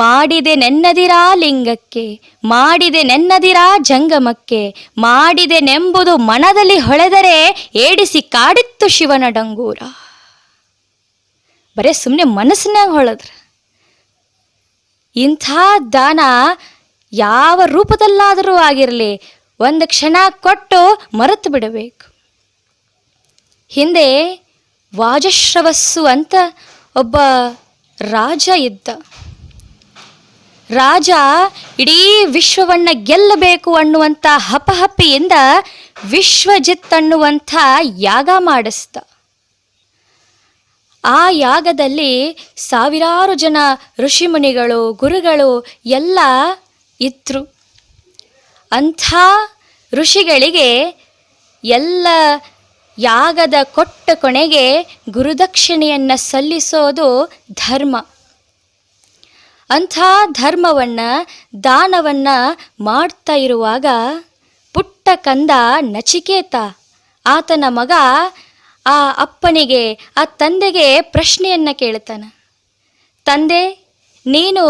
ಮಾಡಿದೆ ನೆನ್ನದಿರಾ ಲಿಂಗಕ್ಕೆ, ಮಾಡಿದೆ ನೆನ್ನದಿರಾ ಜಂಗಮಕ್ಕೆ, ಮಾಡಿದೆ ನೆಂಬುದು ಮನದಲ್ಲಿ ಹೊಳೆದರೆ ಏಡಿಸಿ ಕಾಡಿತ್ತು ಶಿವನ ಡಂಗೂರ. ಬರೇ ಸುಮ್ಮನೆ ಮನಸ್ಸಿನಾಗ ಹೊಳದ್ರ. ಇಂಥ ದಾನ ಯಾವ ರೂಪದಲ್ಲಾದರೂ ಆಗಿರಲಿ, ಒಂದು ಕ್ಷಣ ಕೊಟ್ಟು ಮರೆತು ಬಿಡಬೇಕು. ಹಿಂದೆ ವಾಜಶ್ರವಸ್ಸು ಅಂತ ಒಬ್ಬ ರಾಜ ಇದ್ದ. ರಾಜ, ಇಡೀ ವಿಶ್ವವನ್ನ ಗೆಲ್ಲಬೇಕು ಅನ್ನುವಂಥ ಹಪಹಪ್ಪಿಯಿಂದ ವಿಶ್ವಜಿತ್ ಅನ್ನುವಂಥ ಯಾಗ ಮಾಡಿಸ್ತ. ಆ ಯಾಗದಲ್ಲಿ ಸಾವಿರಾರು ಜನ ಋಷಿಮುನಿಗಳು, ಗುರುಗಳು ಎಲ್ಲ ಇದ್ರು. ಅಂಥ ಋಷಿಗಳಿಗೆ ಎಲ್ಲ ಯಾಗದ ಕೊಟ್ಟ ಕೊನೆಗೆ ಗುರುದಕ್ಷಿಣೆಯನ್ನು ಸಲ್ಲಿಸೋದು ಧರ್ಮ. ಅಂಥ ಧರ್ಮವನ್ನ, ದಾನವನ್ನ ಮಾಡ್ತಾ ಇರುವಾಗ ಪುಟ್ಟ ಕಂದ ನಚಿಕೇತ. ಆತನ ಮಗ ಆ ಅಪ್ಪನಿಗೆ, ಆ ತಂದೆಗೆ ಪ್ರಶ್ನೆಯನ್ನ ಕೇಳ್ತಾನ ತಂದೆ, ನೀನು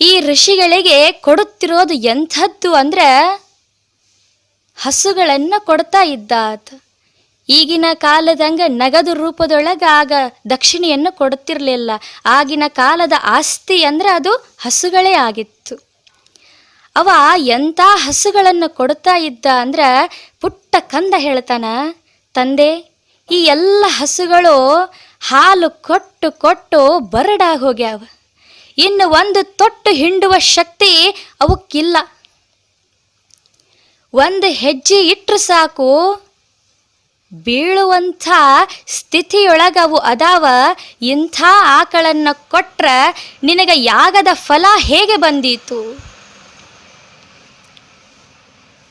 ಈ ಋಷಿಗಳಿಗೆ ಕೊಡುತ್ತಿರೋದು ಎಂಥದ್ದು ಅಂದ್ರೆ ಹಸುಗಳನ್ನು ಕೊಡ್ತಾ ಇದ್ದ ಆತ ಈಗಿನ ಕಾಲದಂಗ ನಗದು ರೂಪದೊಳಗ ಆಗ ದಕ್ಷಿಣೆಯನ್ನು ಕೊಡುತ್ತಿರಲಿಲ್ಲ. ಆಗಿನ ಕಾಲದ ಆಸ್ತಿ ಅಂದ್ರೆ ಅದು ಹಸುಗಳೇ ಆಗಿತ್ತು. ಅವ ಎಂಥ ಹಸುಗಳನ್ನು ಕೊಡ್ತಾ ಇದ್ದ ಅಂದ್ರೆ ಪುಟ್ಟ ಕಂದ ಹೇಳ್ತಾನ, ತಂದೆ, ಈ ಎಲ್ಲ ಹಸುಗಳು ಹಾಲು ಕೊಟ್ಟು ಕೊಟ್ಟು ಬರಡಾಗಿ ಹೋಗ್ಯಾವ. ಇನ್ನು ಒಂದು ತೊಟ್ಟು ಹಿಂಡುವ ಶಕ್ತಿ ಅವಕ್ಕಿಲ್ಲ. ಒಂದು ಹೆಜ್ಜೆ ಇಟ್ಟರು ಸಾಕು ಬೀಳುವಂಥ ಸ್ಥಿತಿಯೊಳಗವು ಅದಾವ, ಇಂಥ ಆಕಳನ್ನ ಕೊಟ್ರ ನಿನಗೆ ಯಾಗದ ಫಲ ಹೇಗೆ ಬಂದೀತು?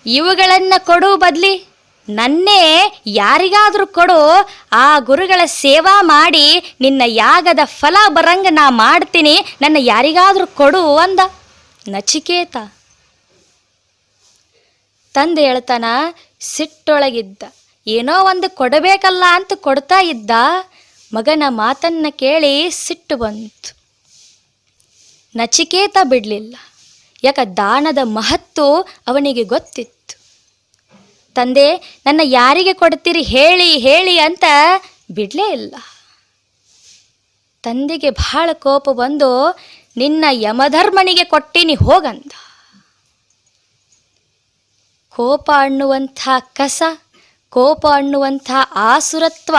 ಇವುಗಳನ್ನು ಕೊಡು ಬದ್ಲಿ, ನನ್ನೇ ಯಾರಿಗಾದರೂ ಕೊಡು, ಆ ಗುರುಗಳ ಸೇವಾ ಮಾಡಿ ನಿನ್ನ ಯಾಗದ ಫಲ ಬರಂಗ ನಾ ಮಾಡ್ತೀನಿ, ನನ್ನ ಯಾರಿಗಾದರೂ ಕೊಡು ಅಂದ. ನಚಿಕೇತ. ತಂದೆ ಹೇಳ್ತಾನ, ಸಿಟ್ಟೊಳಗಿದ್ದ. ಏನೋ ಒಂದು ಕೊಡಬೇಕಲ್ಲ ಅಂತ ಕೊಡ್ತಾ ಇದ್ದ ಮಗನ ಮಾತನ್ನ ಕೇಳಿ ಸಿಟ್ಟು ಬಂತು. ನಚಿಕೇತ ಬಿಡಲಿಲ್ಲ. ಯಾಕ ದಾನದ ಮಹತ್ತು ಅವನಿಗೆ ಗೊತ್ತಿತ್ತು. ತಂದೆ, ನನ್ನ ಯಾರಿಗೆ ಕೊಡ್ತೀರಿ ಹೇಳಿ ಹೇಳಿ ಅಂತ ಬಿಡಲೇ ಇಲ್ಲ. ತಂದೆಗೆ ಬಹಳ ಕೋಪ ಬಂದು, ನಿನ್ನ ಯಮಧರ್ಮನಿಗೆ ಕೊಟ್ಟಿನಿ ಹೋಗಂದ. ಕೋಪ ಅನ್ನುವಂಥ ಕಸ ಕೋಪ ಅನ್ನುವಂಥ ಆಸುರತ್ವ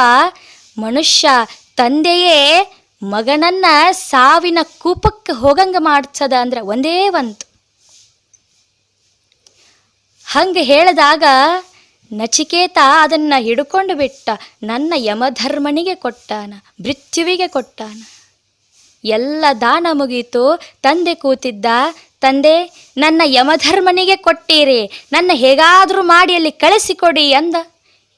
ಮನುಷ್ಯ ತಂದೆಯೇ ಮಗನನ್ನ ಸಾವಿನ ಕೂಪಕ್ಕೆ ಹೋಗಂಗ ಮಾಡ್ಸದ ಅಂದ್ರೆ ಒಂದೇ ಒಂದು. ಹಂಗೆ ಹೇಳಿದಾಗ ನಚಿಕೇತ ಅದನ್ನ ಹಿಡ್ಕೊಂಡು ಬಿಟ್ಟ, ನನ್ನ ಯಮಧರ್ಮನಿಗೆ ಕೊಟ್ಟಾನ ಮೃತ್ಯುವಿಗೆ ಕೊಟ್ಟಾನ. ಎಲ್ಲ ದಾನ ಮುಗೀತು, ತಂದೆ ಕೂತಿದ್ದ, ತಂದೆ, ನನ್ನ ಯಮಧರ್ಮನಿಗೆ ಕೊಟ್ಟೀರಿ, ನನ್ನ ಹೇಗಾದರೂ ಮಾಡಿ ಅಲ್ಲಿ ಕಳಿಸಿಕೊಡಿ ಅಂದ.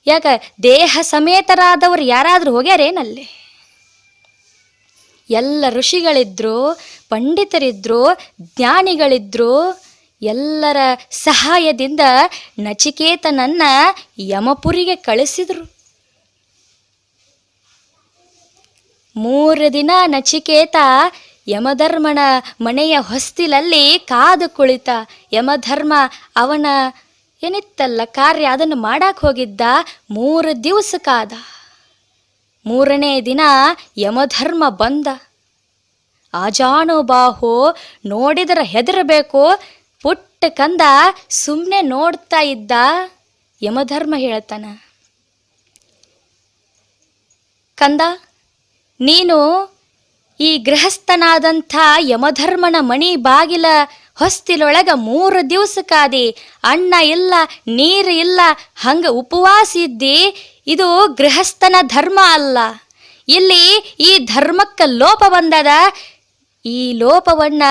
ಯಾಕ, ದೇಹ ಸಮೇತರಾದವರು ಯಾರಾದರೂ ಹೋಗ್ಯಾರೇನಲ್ಲಿ ಎಲ್ಲ ಋಷಿಗಳಿದ್ರು, ಪಂಡಿತರಿದ್ರು, ಜ್ಞಾನಿಗಳಿದ್ರು, ಎಲ್ಲರ ಸಹಾಯದಿಂದ ನಚಿಕೇತನನ್ನ ಯಮಪುರಿಗೆ ಕಳಿಸಿದ್ರು. ಮೂರು ದಿನ ನಚಿಕೇತ ಯಮಧರ್ಮನ ಮನೆಯ ಹೊಸ್ತಿಲಲ್ಲಿ ಕಾದು ಕುಳಿತ, ಯಮಧರ್ಮ ಅವನ ಏನಿತ್ತಲ್ಲ ಕಾರ್ಯ ಅದನ್ನು ಮಾಡಕ್ಕೆ ಹೋಗಿದ್ದ? ಮೂರು ದಿವಸ ಕಾದ ಮೂರನೇ ದಿನ ಯಮಧರ್ಮ ಬಂದ. ಆಜಾನುಬಾಹು ನೋಡಿದರೆ ಹೆದರಬೇಕು, ಪುಟ್ಟ ಕಂದ ಸುಮ್ಮನೆ ನೋಡ್ತಾ ಇದ್ದ, ಯಮಧರ್ಮ ಹೇಳ್ತಾನ. ಕಂದ, ನೀನು ಈ ಗೃಹಸ್ಥನಾದಂಥ ಯಮಧರ್ಮನ ಮಣಿ ಬಾಗಿಲ ಹೊಸ್ತಿಲೊಳಗ ಮೂರು ದಿವಸ ಕಾದಿ ಅನ್ನ ಇಲ್ಲ, ನೀರು ಇಲ್ಲ, ಹಂಗೆ ಉಪವಾಸ ಇದ್ದಿ ಇದು ಗೃಹಸ್ಥನ ಧರ್ಮ ಅಲ್ಲ. ಇಲ್ಲಿ ಈ ಧರ್ಮಕ್ಕೆ ಲೋಪ ಬಂದದ. ಈ ಲೋಪವನ್ನ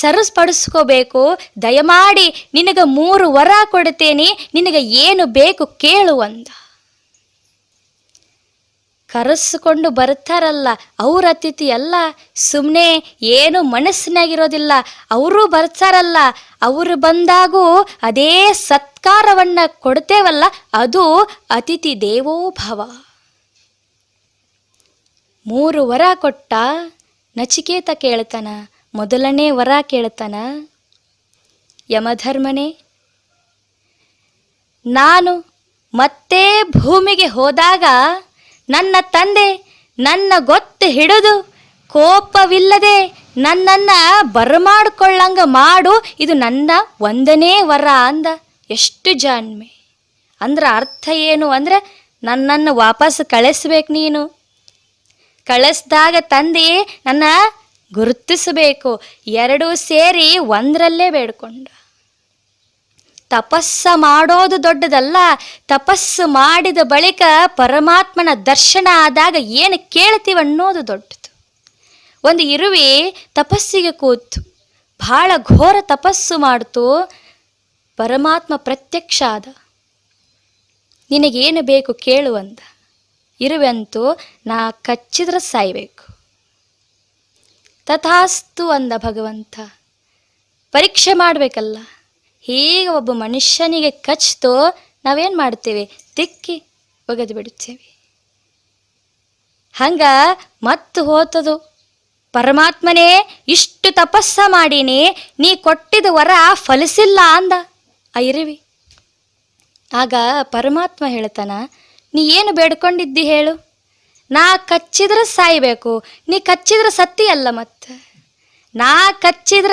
ಸರಿಸ್ಪಡಿಸ್ಕೋಬೇಕು. ದಯಮಾಡಿ ನಿನಗೆ ಮೂರು ವರ ಕೊಡ್ತೇನೆ, ನಿನಗೆ ಏನು ಬೇಕು ಕೇಳು ಅಂದ. ಕರೆಸ್ಕೊಂಡು ಬರ್ತಾರಲ್ಲ, ಅವ್ರ ಅತಿಥಿ ಎಲ್ಲ ಸುಮ್ಮನೆ ಏನು ಮನಸ್ಸಿನಾಗಿರೋದಿಲ್ಲ. ಅವರು ಬರ್ತಾರಲ್ಲ. ಅವರು ಬಂದಾಗೂ ಅದೇ ಸತ್ಕಾರವನ್ನ ಕೊಡ್ತೇವಲ್ಲ, ಅದು ಅತಿಥಿ ದೇವೋ ಭವ ಮೂರು ವರ ಕೊಟ್ಟ ನಚಿಕೇತ ಕೇಳ್ತಾನ, ಮೊದಲನೇ ವರ ಕೇಳ್ತಾನ, ಯಮಧರ್ಮನೇ, ನಾನು ಮತ್ತೆ ಭೂಮಿಗೆ ಹೋದಾಗ ನನ್ನ ತಂದೆ ನನ್ನ ಗೊತ್ತು ಹಿಡಿದು ಕೋಪವಿಲ್ಲದೆ ನನ್ನನ್ನು ಬರಮಾಡ್ಕೊಳ್ಳಂಗ ಮಾಡು, ಇದು ನನ್ನ ಒಂದನೇ ವರ ಅಂದ. ಎಷ್ಟು ಜಾಣ್ಮೆ. ಅಂದ್ರೆ ಅರ್ಥ ಏನು ಅಂದ್ರೆ ನನ್ನನ್ನು ವಾಪಸ್ ಕಳಿಸ್ಬೇಕು ನೀನು. ಕಳಿಸ್ದಾಗ ತಂದೆ ನನ್ನ ಗುರುತಿಸಬೇಕು. ಎರಡೂ ಸೇರಿ ಒಂದರಲ್ಲೇ ಬೇಡ್ಕೊಂಡ. ತಪಸ್ಸ ಮಾಡೋದು ದೊಡ್ಡದಲ್ಲ, ತಪಸ್ಸು ಮಾಡಿದ ಬಳಿಕ ಪರಮಾತ್ಮನ ದರ್ಶನ ಆದಾಗ ಏನು ಕೇಳ್ತೀವಿ ಅನ್ನೋದು ದೊಡ್ಡದು. ಒಂದು ಇರುವೆ ತಪಸ್ಸಿಗೆ ಕೂತು ಬಹಳ ಘೋರ ತಪಸ್ಸು ಮಾಡ್ತು, ಪರಮಾತ್ಮ ಪ್ರತ್ಯಕ್ಷ ಆದ. ನಿನಗೇನು ಬೇಕು ಕೇಳು ಅಂದ. ಇರುವೆ ಅಂತೂ ನಾ ಕಚ್ಚಿದ್ರೆ ಸಾಯ್ಬೇಕು. ತಥಾಸ್ತು ಅಂದ ಭಗವಂತ, ಪರೀಕ್ಷೆ ಮಾಡಬೇಕಲ್ಲ. ಹೀಗೆ ಒಬ್ಬ ಮನುಷ್ಯನಿಗೆ ಕಚ್ತು ನಾವೇನು ಮಾಡ್ತೇವೆ? ತಿಕ್ಕಿ ಒಗೆದು ಬಿಡುತ್ತೇವೆ. ಹಂಗ ಮತ್ತು ಹೋತದು. ಪರಮಾತ್ಮನೇ, ಇಷ್ಟು ತಪಸ್ಸ ಮಾಡೀನಿ, ನೀ ಕೊಟ್ಟಿದ ವರ ಫಲಿಸಿಲ್ಲ ಅಂದ. ಆ ಇರುವಿ. ಆಗ ಪರಮಾತ್ಮ ಹೇಳ್ತಾನ, ನೀ ಏನು ಬೇಡ್ಕೊಂಡಿದ್ದಿ ಹೇಳು? ನಾ ಕಚ್ಚಿದ್ರೆ ಸಾಯ್ಬೇಕು, ನೀ ಕಚ್ಚಿದ್ರೆ ಸತ್ತಿಯಲ್ಲ ಮತ್ತೆ. ನಾ ಕಚ್ಚಿದ್ರ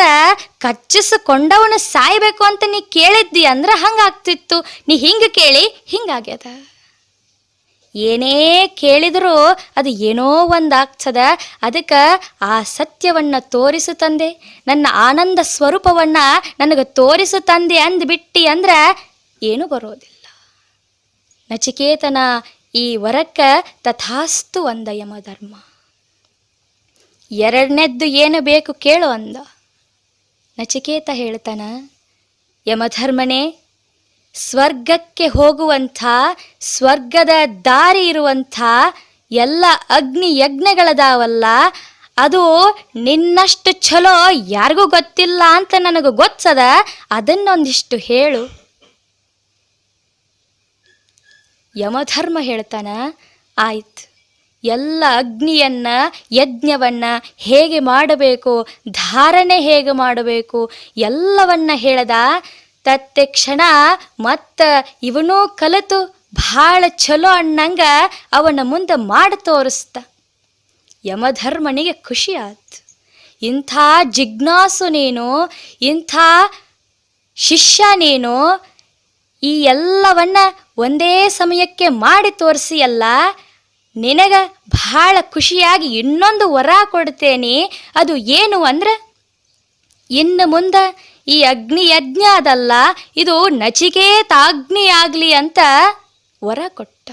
ಕಚ್ಚಿಸಿಕೊಂಡವನು ಸಾಯ್ಬೇಕು ಅಂತ ನೀ ಕೇಳಿದ್ದಿ ಅಂದ್ರೆ ಹಂಗಾಗ್ತಿತ್ತು. ನೀ ಹಿಂಗೆ ಕೇಳಿ, ಹಿಂಗಾಗ್ಯದ. ಏನೇ ಕೇಳಿದರೂ ಅದು ಏನೋ ಒಂದಾಗ್ತದ. ಅದಕ್ಕೆ ಆ ಸತ್ಯವನ್ನು ತೋರಿಸು ತಂದೆ. ನನ್ನ ಆನಂದ ಸ್ವರೂಪವನ್ನು ನನಗೆ ತೋರಿಸು ತಂದೆ ಅಂದ್ಬಿಟ್ಟಿ ಅಂದ್ರೆ ಏನೂ ಬರೋದಿಲ್ಲ. ನಚಿಕೇತನ ಈ ವರಕ್ಕೆ ತಥಾಸ್ತು ಒಂದಯಮ ಯಮಧರ್ಮ. ಎರಡನೇದ್ದು ಏನು ಬೇಕು ಕೇಳು ಅಂದ. ನಚಿಕೇತ ಹೇಳ್ತಾನ, ಯಮಧರ್ಮನೇ, ಸ್ವರ್ಗಕ್ಕೆ ಹೋಗುವಂಥ, ಸ್ವರ್ಗದ ದಾರಿ ಇರುವಂಥ ಎಲ್ಲ ಅಗ್ನಿ ಯಜ್ಞಗಳದಾವಲ್ಲ ಅದು ನಿನ್ನಷ್ಟು ಚಲೋ ಯಾರಿಗೂ ಗೊತ್ತಿಲ್ಲ ಅಂತ ನನಗೆ ಗೊತ್ತದ, ಅದನ್ನೊಂದಿಷ್ಟು ಹೇಳು. ಯಮಧರ್ಮ ಹೇಳ್ತಾನ, ಆಯ್ತು. ಎಲ್ಲ ಅಗ್ನಿಯನ್ನ, ಯಜ್ಞವನ್ನ ಹೇಗೆ ಮಾಡಬೇಕು, ಧಾರಣೆ ಹೇಗೆ ಮಾಡಬೇಕು, ಎಲ್ಲವನ್ನ ಹೇಳದ ತತ್ತೆ ತತ್ಕ್ಷಣ ಮತ್ತ ಇವನೂ ಕಲಿತು ಭಾಳ ಚಲೋ ಅಣ್ಣಂಗ ಅವನ ಮುಂದೆ ಮಾಡಿ ತೋರಿಸ್ತ. ಯಮಧರ್ಮನಿಗೆ ಖುಷಿ ಆಯ್ತು ಇಂಥ ಜಿಜ್ಞಾಸು ನೀನು, ಇಂಥ ಶಿಷ್ಯ ನೀನು, ಈ ಎಲ್ಲವನ್ನ ಒಂದೇ ಸಮಯಕ್ಕೆ ಮಾಡಿ ತೋರಿಸಿ ತೋರಿಸಿಯಲ್ಲ ನಿನಗ ಬಹಳ ಖುಷಿಯಾಗಿ ಇನ್ನೊಂದು ವರ ಕೊಡ್ತೇನೆ. ಅದು ಏನು ಅಂದ್ರೆ, ಇನ್ನು ಮುಂದೆ ಈ ಅಗ್ನಿ ಯಜ್ಞ ಅದಲ್ಲ ಇದು ನಚಿಕೇತಾಗ್ನಿ ಆಗಲಿ ಅಂತ ವರ ಕೊಟ್ಟ.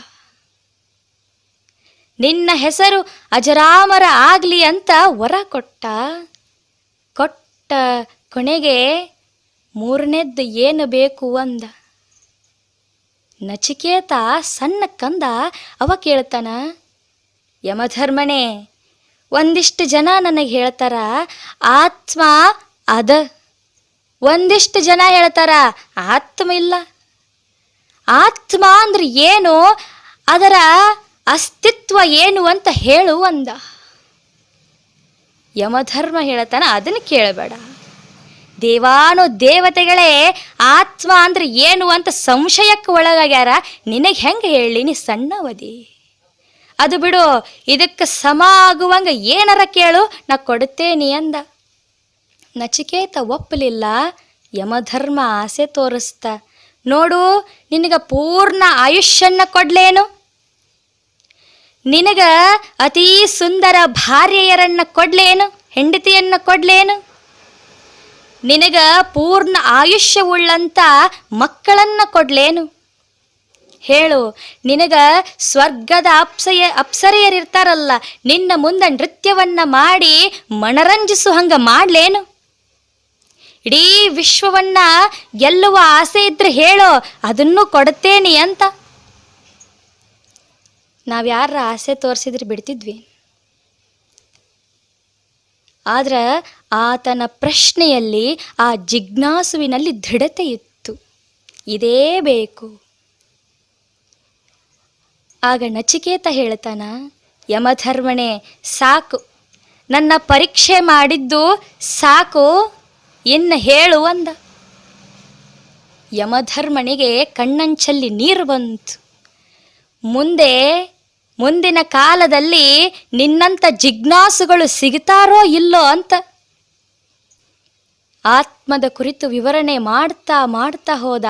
ನಿನ್ನ ಹೆಸರು ಅಜರಾಮರ ಆಗಲಿ ಅಂತ ವರ ಕೊಟ್ಟ. ಕೊಟ್ಟ ಕೊನೆಗೆ ಮೂರನೇದ್ದು ಏನು ಬೇಕು ಅಂದ. ನಚಿಕೇತ ಸಣ್ಣ ಕಂದ ಅವ ಕೇಳ್ತಾನ ಯಮಧರ್ಮನೇ ಒಂದಿಷ್ಟು ಜನ ನನಗೆ ಹೇಳ್ತಾರ, ಆತ್ಮ ಅದ. ಒಂದಿಷ್ಟು ಜನ ಹೇಳ್ತಾರ, ಆತ್ಮ ಇಲ್ಲ. ಆತ್ಮ ಅಂದ್ರೆ ಏನು? ಅದರ ಅಸ್ತಿತ್ವ ಏನು ಅಂತ ಹೇಳು ಅಂದ. ಯಮಧರ್ಮ ಹೇಳ್ತಾನ, ಅದನ್ನು ಕೇಳಬೇಡ. ದೇವಾನು ದೇವತೆಗಳೇ, ಆತ್ಮ ಅಂದ್ರೆ ಏನು ಅಂತ ಸಂಶಯಕ್ಕೆ ಒಳಗಾಗ್ಯಾರ? ನಿನಗೆ ಹೆಂಗೆ ಹೇಳಿ ನೀ ಸಣ್ಣವದಿ? ಅದು ಬಿಡು, ಇದಕ್ಕೆ ಸಮ ಆಗುವಂಗ ಏನಾರ ಕೇಳು, ನಾ ಕೊಡುತ್ತೇನಿ ಅಂದ. ನಚಿಕೇತ ಒಪ್ಪಲಿಲ್ಲ, ಯಮಧರ್ಮ ಆಸೆ ತೋರಿಸ್ತ. ನೋಡು, ನಿನಗ ಪೂರ್ಣ ಆಯುಷ್ಯನ್ನ ಕೊಡ್ಲೇನು? ನಿನಗ ಅತೀ ಸುಂದರ ಭಾರ್ಯೆಯರನ್ನ ಕೊಡ್ಲೇನು? ಹೆಂಡತಿಯನ್ನ ಕೊಡ್ಲೇನು? ನಿನಗ ಪೂರ್ಣ ಆಯುಷ್ಯವುಳ್ಳಂತ ಮಕ್ಕಳನ್ನ ಕೊಡ್ಲೇನು? ಹೇಳು, ನಿನಗ ಸ್ವರ್ಗದ ಅಪ್ಸಯ, ಅಪ್ಸರೆಯರಿರ್ತಾರಲ್ಲ, ನಿನ್ನ ಮುಂದೆ ನೃತ್ಯವನ್ನ ಮಾಡಿ ಮನರಂಜಿಸು ಹಂಗ ಮಾಡ್ಲೇನು? ಇಡೀ ವಿಶ್ವವನ್ನ ಗೆಲ್ಲುವ ಆಸೆ ಇದ್ರೆ ಹೇಳೋ, ಅದನ್ನು ಕೊಡುತ್ತೇನೆ ಅಂತ. ನಾವ್ಯಾರ ಆಸೆ ತೋರಿಸಿದ್ರೆ ಬಿಡ್ತಿದ್ವಿ? ಆದ್ರೆ ಆತನ ಪ್ರಶ್ನೆಯಲ್ಲಿ ಆ ಜಿಜ್ಞಾಸುವಿನಲ್ಲಿ ದೃಢತೆ ಇತ್ತು ಇದೇ ಬೇಕು. ಆಗ ನಚಿಕೇತ ಹೇಳ್ತಾನ, ಯಮಧರ್ಮಣೆ, ಸಾಕು. ನನ್ನ ಪರೀಕ್ಷೆ ಮಾಡಿದ್ದು ಸಾಕು, ಇನ್ನು ಹೇಳು ಅಂದ. ಯಮಧರ್ಮನಿಗೆ ಕಣ್ಣಂಚಲ್ಲಿ ನೀರು ಬಂತು. ಮುಂದೆ ಮುಂದಿನ ಕಾಲದಲ್ಲಿ ನಿನ್ನಂಥ ಜಿಜ್ಞಾಸುಗಳು ಸಿಗ್ತಾರೋ ಇಲ್ಲೋ ಅಂತ ಆತ್ಮದ ಕುರಿತು ವಿವರಣೆ ಮಾಡ್ತಾ ಮಾಡ್ತಾ ಹೋದ.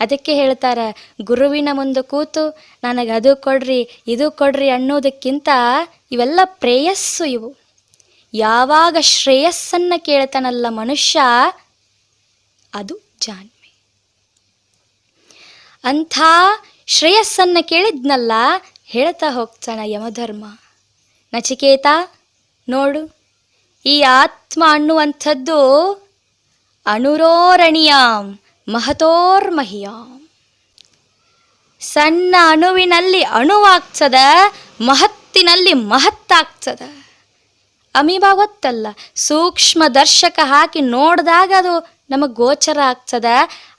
ಅದಕ್ಕೆ ಹೇಳ್ತಾರೆ, ಗುರುವಿನ ಮುಂದೆ ಕೂತು ನನಗೆ ಅದು ಕೊಡ್ರಿ, ಇದು ಕೊಡ್ರಿ ಅನ್ನೋದಕ್ಕಿಂತ ಇವೆಲ್ಲ ಪ್ರೇಯಸ್ಸು ಇವು. ಯಾವಾಗ ಶ್ರೇಯಸ್ಸನ್ನು ಕೇಳ್ತಾನಲ್ಲ ಮನುಷ್ಯ, ಅದು ಜಾಣ್ಮೆ. ಅಂಥ ಶ್ರೇಯಸ್ಸನ್ನು ಕೇಳಿದ್ನಲ್ಲ ಹೇಳ್ತಾ ಹೋಗ್ತಾನ ಯಮಧರ್ಮ. ನಚಿಕೇತ, ನೋಡು, ಈ ಆತ್ಮ ಅನ್ನುವಂಥದ್ದು ಅಣುರೋರಣಿಯಾಂ ಮಹತೋರ್ಮಹಿಯಾಂ. ಸಣ್ಣ ಅಣುವಿನಲ್ಲಿ ಅಣುವಾಗ್ತದ, ಮಹತ್ತಿನಲ್ಲಿ ಮಹತ್ತಾಗ್ತದ. ಅಮೀಬಾ ಗೊತ್ತಲ್ಲ, ಸೂಕ್ಷ್ಮ ದರ್ಶಕ ಹಾಕಿ ನೋಡಿದಾಗ ಅದು ನಮಗೆ ಗೋಚರ ಆಗ್ತದ,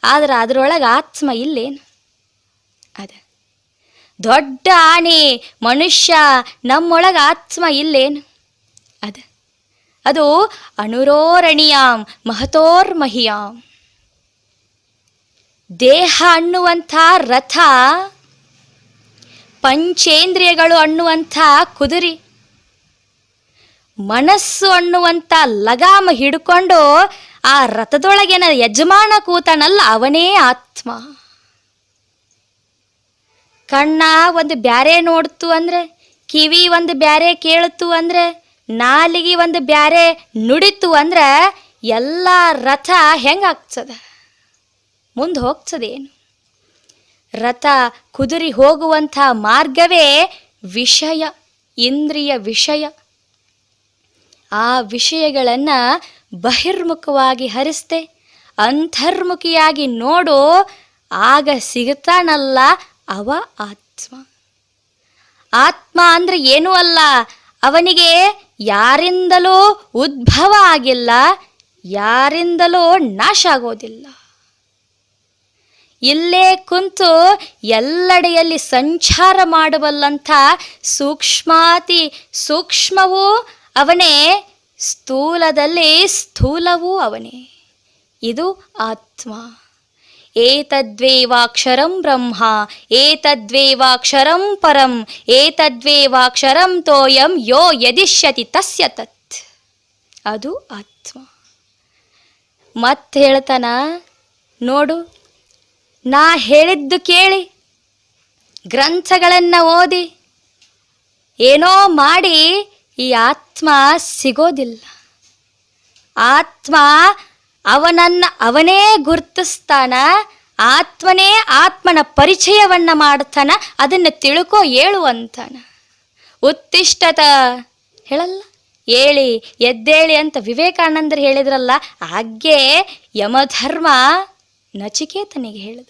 ಆದ್ರೆ ಅದರೊಳಗೆ ಆತ್ಮ ಇಲ್ಲೇನು? ಅದ. ದೊಡ್ಡ ಆನೆ, ಮನುಷ್ಯ, ನಮ್ಮೊಳಗೆ ಆತ್ಮ ಇಲ್ಲೇನು? ಅದ, ಅದು ಅಣುರೋರಣೀಯಾಂ ಮಹತೋರ್ಮಹಿಯಾಂ. ದೇಹ ಅನ್ನುವಂಥ ರಥ, ಪಂಚೇಂದ್ರಿಯಗಳು ಅನ್ನುವಂಥ ಕುದುರಿ. ಮನಸ್ಸು ಅನ್ನುವಂಥ ಲಗಾಮ ಹಿಡ್ಕೊಂಡು ಆ ರಥದೊಳಗಿನ ಯಜಮಾನ ಕೂತನಲ್ಲ ಅವನೇ ಆತ್ಮ. ಕಣ್ಣ ಒಂದು ಬ್ಯಾರೆ ನೋಡ್ತು ಅಂದ್ರೆ, ಕಿವಿ ಒಂದು ಬ್ಯಾರೆ ಕೇಳ್ತು ಅಂದ್ರೆ, ನಾಲಿಗೆ ಒಂದು ಬ್ಯಾರೆ ನುಡಿತು ಅಂದ್ರೆ, ಎಲ್ಲ ರಥ ಹೆಂಗಾಗ್ತದ ಮುಂದೆ ಹೋಗ್ತದೇನು? ರಥ ಕುದುರಿ ಹೋಗುವಂಥ ಮಾರ್ಗವೇ ವಿಷಯ, ಇಂದ್ರಿಯ ವಿಷಯ. ಆ ವಿಷಯಗಳನ್ನು ಬಹಿರ್ಮುಖವಾಗಿ ಹರಿಸ್ತೆ, ಅಂತರ್ಮುಖಿಯಾಗಿ ನೋಡು, ಆಗ ಸಿಗುತ್ತಾನಲ್ಲ ಅವ ಆತ್ಮ. ಆತ್ಮ ಅಂದ್ರೆ ಏನೂ ಅಲ್ಲ. ಅವನಿಗೆ ಯಾರಿಂದಲೂ ಉದ್ಭವ ಆಗಿಲ್ಲ, ಯಾರಿಂದಲೂ ನಾಶ ಆಗೋದಿಲ್ಲ. ಇಲ್ಲೇ ಕುಂತು ಎಲ್ಲೆಡೆಯಲ್ಲಿ ಸಂಚಾರ ಮಾಡಬಲ್ಲಂಥ ಸೂಕ್ಷ್ಮಾತಿ ಸೂಕ್ಷ್ಮವೂ ಅವನೇ, ಸ್ಥೂಲದಲ್ಲಿ ಸ್ಥೂಲವೂ ಅವನೇ. ಇದು ಆತ್ಮ. ಏತದ್ವೇವಾಕ್ಷರಂ ಬ್ರಹ್ಮ ಏತದ್ವೇವಾಕ್ಷರಂ ಪರಂ ಏತದ್ವೇವಾಕ್ಷರಂ ತೋಯಂ ಯೋ ಯದಿಷ್ಯತಿ ತಸ್ಯ ತತ್ ಅದು ಆತ್ಮ। ಮತ್ತೆ ಹೇಳ್ತಾನ ನೋಡು, ನಾ ಹೇಳಿದ್ದು ಕೇಳಿ, ಗ್ರಂಥಗಳನ್ನು ಓದಿ, ಏನೋ ಮಾಡಿ ಈ ಆತ್ಮ ಸಿಗೋದಿಲ್ಲ. ಆತ್ಮ ಅವನನ್ನ ಅವನೇ ಗುರ್ತಿಸ್ತಾನ, ಆತ್ಮನೇ ಆತ್ಮನ ಪರಿಚಯವನ್ನ ಮಾಡ್ತಾನ, ಅದನ್ನು ತಿಳ್ಕೋ ಏಳು ಉತ್ತಿಷ್ಟತ ಹೇಳಲ್ಲ? ಹೇಳಿ ಎದ್ದೇಳಿ ಅಂತ ವಿವೇಕಾನಂದರು ಹೇಳಿದ್ರಲ್ಲ, ಹಾಗೆ ಯಮಧರ್ಮ ನಚಿಕೇತನಿಗೆ ಹೇಳಿದ.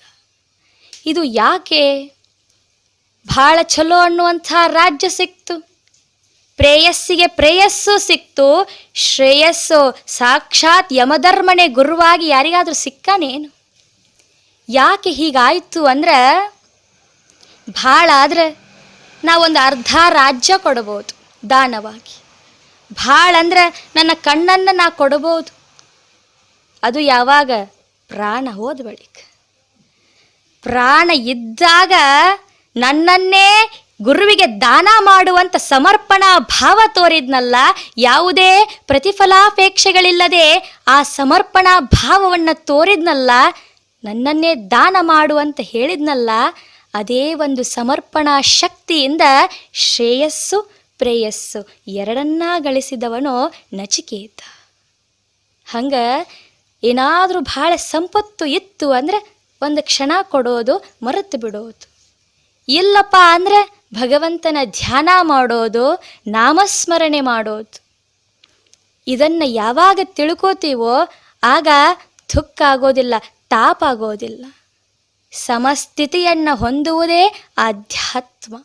ಇದು ಯಾಕೆ? ಭಾಳ ಚಲೋ ಅನ್ನುವಂಥ ರಾಜ್ಯ ಸಿಕ್ತು. ಪ್ರೇಯಸ್ಸಿಗೆ ಪ್ರೇಯಸ್ಸು ಸಿಕ್ತು, ಶ್ರೇಯಸ್ಸು ಸಾಕ್ಷಾತ್ ಯಮಧರ್ಮನೆ ಗುರುವಾಗಿ ಯಾರಿಗಾದರೂ ಸಿಕ್ಕಾನೇನು ಯಾಕೆ ಹೀಗಾಯಿತು ಅಂದ್ರೆ ಭಾಳ ಆದರೆ ನಾವೊಂದು ಅರ್ಧ ರಾಜ್ಯ ಕೊಡಬಹುದು ದಾನವಾಗಿ. ಭಾಳ ಅಂದ್ರೆ ನನ್ನ ಕಣ್ಣನ್ನು ನಾ ಕೊಡಬಹುದು ಅದು ಯಾವಾಗ? ಪ್ರಾಣ ಹೋದ ಬಳಿಕ. ಪ್ರಾಣ ಇದ್ದಾಗ ನನ್ನನ್ನೇ ಗುರುವಿಗೆ ದಾನ ಮಾಡುವಂಥ ಸಮರ್ಪಣಾ ಭಾವ ತೋರಿದ್ನಲ್ಲ, ಯಾವುದೇ ಪ್ರತಿಫಲಾಪೇಕ್ಷೆಗಳಿಲ್ಲದೆ ಆ ಸಮರ್ಪಣಾ ಭಾವವನ್ನು ತೋರಿದ್ನಲ್ಲ, ನನ್ನನ್ನೇ ದಾನ ಮಾಡುವಂತ ಹೇಳಿದ್ನಲ್ಲ, ಅದೇ ಒಂದು ಸಮರ್ಪಣಾ ಶಕ್ತಿಯಿಂದ ಶ್ರೇಯಸ್ಸು, ಪ್ರೇಯಸ್ಸು ಎರಡನ್ನ ಗಳಿಸಿದವನು ನಚಿಕೇತ. ಹಂಗ ಏನಾದರೂ ಭಾಳ ಸಂಪತ್ತು ಇತ್ತು ಅಂದರೆ ಒಂದು ಕ್ಷಣ ಕೊಡೋದು ಮರೆತು ಬಿಡೋದು. ಇಲ್ಲಪ್ಪ ಅಂದರೆ ಭಗವಂತನ ಧ್ಯಾನ ಮಾಡೋದು ನಾಮಸ್ಮರಣೆ ಮಾಡೋದು. ಇದನ್ನು ಯಾವಾಗ ತಿಳ್ಕೋತೀವೋ ಆಗ ದುಃಖ ಆಗೋದಿಲ್ಲ ತಾಪಾಗೋದಿಲ್ಲ ಸಮಸ್ಥಿತಿಯನ್ನು ಹೊಂದುವುದೇ ಆಧ್ಯಾತ್ಮ.